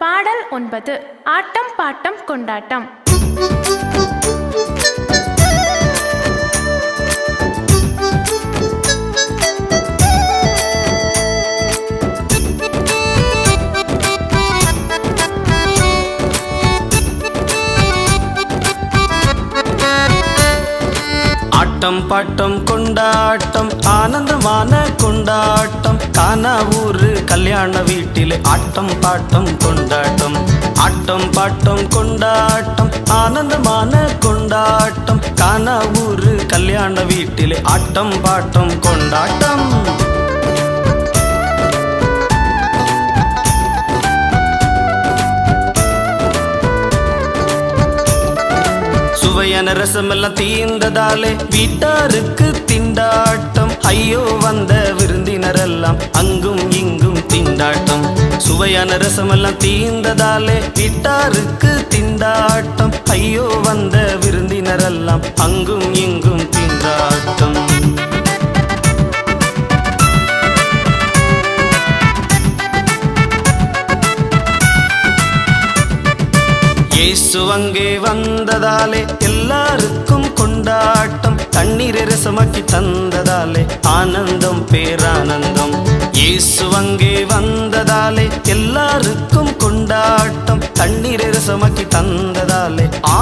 பாடல் ஒன்பது ஆட்டம் பாட்டம் கொண்டாட்டம். ஆட்டம் பாட்டம் கொண்டாட்டம் ஆனந்தமான கொண்டாட்டம் ஊரு? கல்யாண வீட்டிலே ஆட்டம் பாட்டம் கொண்டாட்டம். ஆட்டம் பாட்டம் கொண்டாட்டம். ஆனந்தமான கொண்டாட்டம். கானா ஊரு? கல்யாண வீட்டிலே ஆட்டம் பாட்டம் கொண்டாட்டம். சுவையான ரசமெல்லாம் தீர்ந்ததாலே வீட்டாருக்கு திண்டாட்டம். விருந்தினரெல்லாம் அங்கும் இங்கும் திண்டாட்டம். சுவையான ரசமெல்லாம் தீர்ந்ததாலே வீட்டாருக்கு திண்டாட்டம். ஐயோ வந்த விருந்தினரெல்லாம் அங்கும் இங்கும் திண்டாட்டம். இயேசு அங்கே வந்ததாலே எல்லாருக்கும் கொண்டாட்டம். தண்ணீரை தந்ததாலே ஆனந்தம் பேரானந்தம். இயேசு அங்கே வந்ததாலே எல்லாருக்கும் கொண்டாட்டம். தண்ணீரை ரசமாக்கி தந்ததாலே ஆனந்தம்